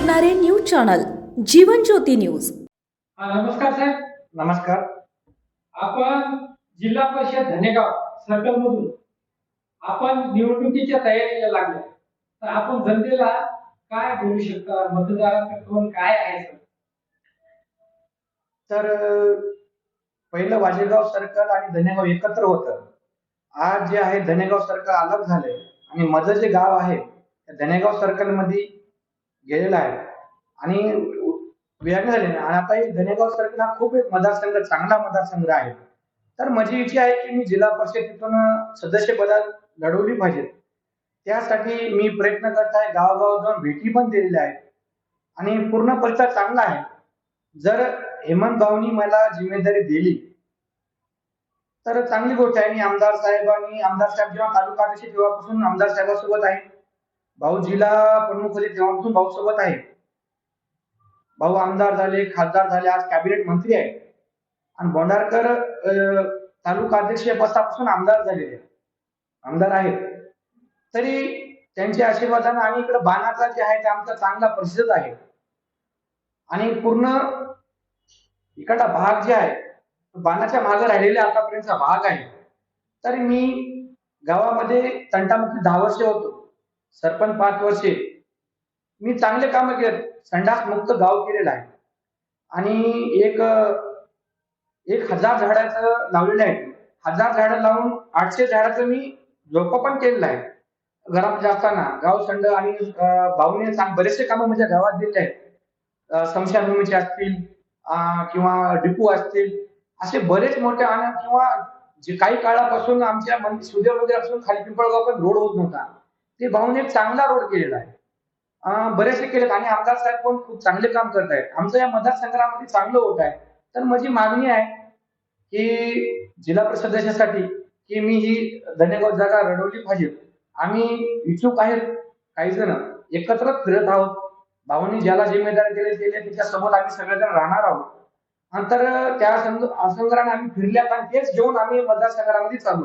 Channel Jeevan Jyoti news. हा, नमस्कार साहेब. नमस्कार. आपण जिल्हा परिषद धनेगाव सर्कल मधून आपण निवडणुकीच्या तयारीला लागले. तर आपण जनतेला काय बोलू शकता? मतदाराचा कौल काय आहे सर? तर पहिलं वाजेगाव सर्कल आणि धनेगाव एकत्र होतं. आज जे आहे धनेगाव सर्कल अलग झाले आणि माझं जे गाव आहे त्या धनेगाव सर्कलमध्ये गेलेला आहे. आणि वेगळं झाले आणि आता हे धनेगाव सर्कल हा खूप एक मतदारसंघ चांगला मतदारसंघ आहे. तर माझी इच्छा आहे की मी जिल्हा परिषदेतून सदस्य पदात लढवली पाहिजेत त्यासाठी मी प्रयत्न करत आहे गावागाव जाऊन भेटी पण दिलेल्या आहेत. आणि पूर्ण परिसर चांगला आहे. जर हेमंत भाऊनी मला जिम्मेदारी दिली तर चांगली गोष्ट आहे. मी आमदार साहेबांनी आमदार साहेब जेव्हा तालुका अध्यक्ष तेव्हापासून आमदार साहेबांसोबत आहे. भाऊ जिल्हा प्रमुख होते तेव्हापासून भाऊ सोबत आहे. भाऊ आमदार झाले खासदार झाले आज कॅबिनेट मंत्री आहे. आणि भोंडारकर तालुका अध्यक्ष पदापासून आमदार झालेले आमदार आहेत. तरी त्यांच्या आशीर्वादानं आम्ही इकडे बाणाचा जे आहे ते आमचा चांगला प्रसिद्ध आहे. आणि पूर्ण इकडचा भाग जे आहे बाणाच्या मागे राहिलेला आतापर्यंतचा भाग आहे. तर मी गावामध्ये तंटामुखी दहा वर्षे होतो. सरपंच पाच वर्षे. मी चांगले काम केले संडास मुक्त गाव केलेलं आहे. आणि एक एक हजार झाडाचं लावलेलं आहे. हजार झाडं लावून आठशे झाडाचं मी झोप पण केलेलं आहे. घरामध्ये म्हणजे असताना गाव संड आणि भाऊने सांग बरेचसे कामं माझ्या गावात दिले आहेत. अं, स्मशानभूमीचे असतील किंवा डिपू असतील असे बरेच मोठे आणि किंवा जे काही काळापासून आमच्या मन- सूर्य मंदिरापासून खाली पिंपळगाव पण रोड होत नव्हता. ते भाऊने एक चांगला रोड केलेला आहे. बरेचसे केलेत आणि आमदार साहेब पण खूप चांगले काम करत आहेत. आमचं या मतदारसंघामध्ये चांगलं होत आहे. तर माझी मागणी आहे की जिल्हा परिषद की मी ही धनेगाव जागा रडवली पाहिजे. आम्ही इच्छुक आहेत काही जण. एकत्र फिरत आहोत. भावांनी ज्याला जिम्मेदारी दिली त्याच्या त्याच्यासोबत आम्ही सगळेजण राहणार आहोत. नंतर त्या संघ संग्रहाने आम्ही फिरल्या पण तेच घेऊन आम्ही मतदारसंघामध्ये चालू.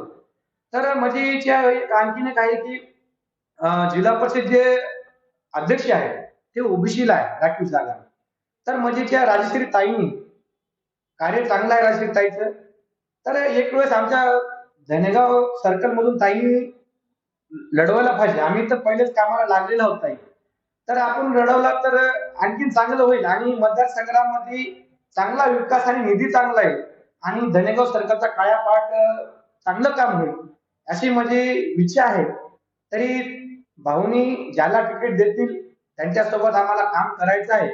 तर माझी इच्छा एक आणखीन एक आहे की जिल्हा परिषद जे अध्यक्ष आहे ते ओबीसीला आहे राखीव जागा. तर म्हणजे त्या राजश्री ताईंनी कार्य चांगलं आहे राजश्री ताईचं. तर एक वेळेस आमच्या धनेगाव सर्कल मधून ताईंनी लढवायला पाहिजे. आम्ही तर पहिलेच कामाला लागलेला आहोत ताई. तर आपण लढवला तर आणखीन चांगलं होईल. आणि मतदारसंघामध्ये चांगला विकास आणि निधी चांगला आहे. आणि धनेगाव सरकारचा कायापाठ पाठ चांगलं काम होईल. अशी माझी इच्छा आहे. तरी भाऊनी ज्याला तिकीट देतील त्यांच्यासोबत आम्हाला काम करायचं आहे.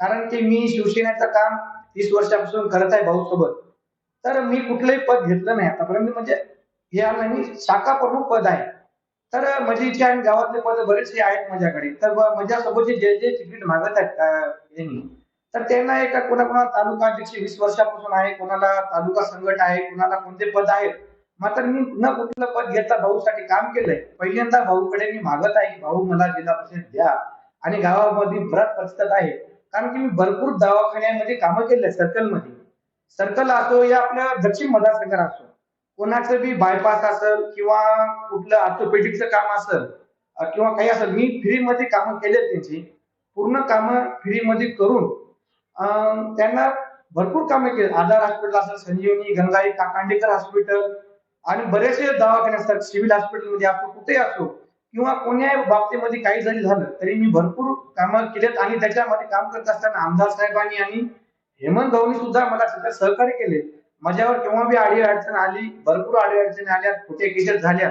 कारण की मी शिवसेनेचं काम तीस वर्षापासून करत आहे भाऊ सोबत तर मी कुठलंही पद घेतलं नाही आतापर्यंत. म्हणजे हे आम्हाला मी म्हणजे शाखा प्रमुख पद आहे. तर माझी इच्छा गावातले पद बरेचसे आहेत माझ्याकडे. तर माझ्यासोबतचे जे जे तिकीट मागत आहेत यांनी तर त्यांना एका कोणाकोणाला तालुका अध्यक्ष वीस वर्षापासून आहे कोणाला तालुका संघट आहे कोणाला कोणते पद आहेत मात्र मी न कुठलं पद घेता भाऊसाठी काम केलंय. पहिल्यांदा भाऊकडे मी मागत आहे की भाऊ मला जिल्हा परिषद द्या. आणि गावामध्ये बराच परिस्थिती आहे. कारण की मी भरपूर दवाखान्यांमध्ये कामं केले सर्कलमध्ये. सर्कल असो या आपल्या दक्षिण मतदारसंघात असो. कोणाचं बी बायपास असेल किंवा कुठलं ऑर्थोपेडिकचं काम असेल किंवा काही असेल मी फ्रीमध्ये कामं केले त्यांची. पूर्ण कामं फ्रीमध्ये करून त्यांना भरपूर कामे केली आधार हॉस्पिटल असेल संजीवनी गंगाई काकांडेकर हॉस्पिटल आणि बरेचसे दवाखाने असतात सिव्हिल हॉस्पिटलमध्ये आपण असो कुठेही असो किंवा कोण्याही बाबतीमध्ये काही जरी झालं तरी मी भरपूर कामं केलेत आणि त्याच्यामध्ये काम करत असताना आमदार साहेबांनी आणि हेमंत भाऊनी सुद्धा मला सध्या सहकार्य केले. माझ्यावर केव्हा बी आडी अडचण आली भरपूर आडी अडचणी आल्या कुठे केसेस झाल्या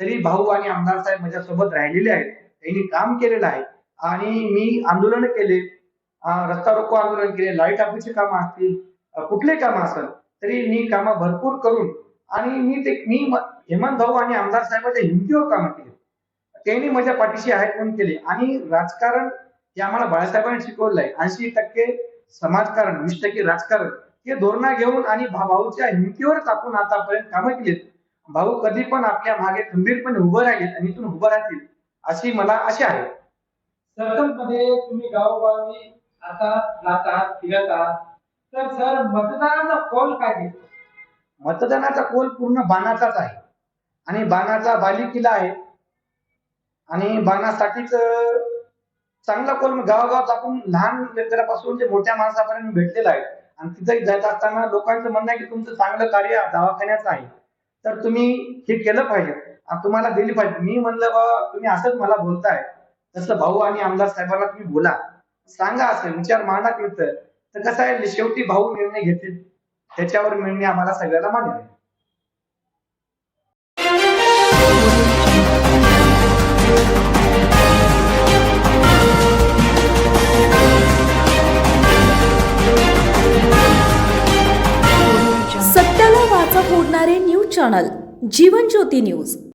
तरी भाऊ आणि आमदार साहेब माझ्यासोबत राहिलेले आहेत. त्यांनी काम केलेलं आहे. आणि मी आंदोलन केले रस्ता रोको आंदोलन केले लाइट ऑफिसचे कामं असतील कुठले काम असेल तरी मी कामं भरपूर करून आणि मी ते मी हेमंत भाऊ आणि आमदार साहेबांच्या हिमतीवर कामं केली. त्यांनी माझ्या पाठीशी आहे म्हणून केले? आणि राजकारण हे आम्हाला बाळासाहेबांनी शिकवलं आहे ऐंशी टक्के समाजकारण वीस टक्के राजकारण हे धोरणा घेऊन आणि भाऊच्या हिमतीवरच टाकून आतापर्यंत कामं केलीत. भाऊ कधी पण आपल्या मागे खंबीरपणे उभं राहिलेत आणि इथून उभं राहतील अशी मला आशा आहे. सर्कलमध्ये तुम्ही गावोगावी आता जात आहात फिरत आहात. तर सर मतदारांचा कॉल काय घेतो मतदानाचा कोल पूर्ण बाणाचाच आहे. आणि बाणाचा बाली किल्ला आहे. आणि बाणासाठीच चांगला कोल गावागावात आपण लहान लेकरापासून ते मोठ्या माणसापर्यंत भेटलेला आहे. आणि तिथे जात असताना लोकांचं म्हणणं आहे की तुमचं चांगलं कार्य दवाखान्याचं आहे. तर तुम्ही हे केलं पाहिजे. आणि तुम्हाला दिली पाहिजे. मी म्हणलं बाबा तुम्ही असंच मला बोलताय. तसं भाऊ आणि आमदार साहेबांना तुम्ही बोला. सांगा असं विचार मांडा तिथं. तर कसं आहे शेवटी भाऊ निर्णय घेतील. त्याच्यावर मिळणे आम्हाला सगळ्याला मान्य आहे. सत्याला वाचा फोडणारे news channel Jeevan Jyoti news.